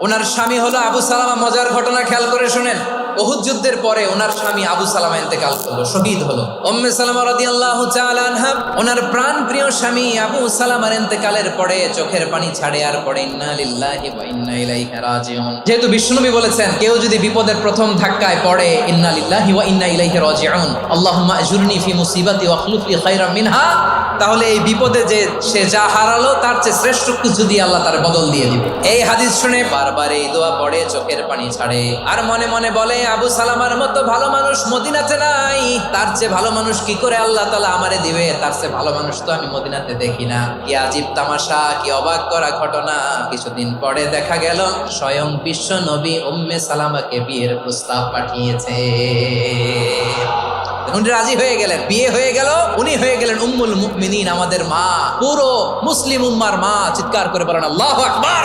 ওনার স্বামী হলো আবু সালামা মজার ঘটনা খেয়াল করে শুনেন। যুদ্ধের পরে ওনার স্বামী আবু সালামা ইন্তেকাল করল, শহীদ হলো। উম্মে সালামা রাদিয়াল্লাহু তাআলা আনহা, ওনার প্রাণ প্রিয় স্বামী আবু সালামার ইন্তেকালের পরে চোখের পানি ছাড়ে আর রাজিউন। যেহেতু বিশ্বনবী বলেছেন, কেউ যদি বিপদের প্রথম ধাক্কায় পড়ে ওয়া ইন্না ইলাইহি রাজিউন। আল্লাহুম্মা আজুরনি ফি মুসিবাতি ওয়া খায়রাম মিনহা। তাহলে এই বিপদে যে সে যা হারালো, তার চেয়ে শ্রেষ্ঠ কিছু দিয়ে আল্লাহ তার বদল দিয়ে দিবে। এই হাদিস শুনে বারবার এই দোয়া পড়ে, চোখের পানি ছাড়ে, আর মনে মনে বলে আবু সালামার মতো ভালো মানুষ মদিনাতে নাই। তার চেয়ে ভালো মানুষ কি করে আল্লাহ তালা আমারে দিবে? তার চেয়ে ভালো মানুষ তো আমি মদিনাতে দেখি না। কি আজীব তামাশা, কি অবাক করা ঘটনা। কিছুদিন পরে দেখা গেল, স্বয়ং বিশ্ব নবী উম্মে সালামাকে বিয়ের প্রস্তাব পাঠিয়েছে। উনি রাজি হয়ে গেলেন, বিয়ে হয়ে গেল। উনি হয়ে গেলেন উম্মুল মুমিনিন, আমাদের মা। পুরো মুসলিম উম্মার মা। চিৎকার করে বলেন, আল্লাহ আকবার!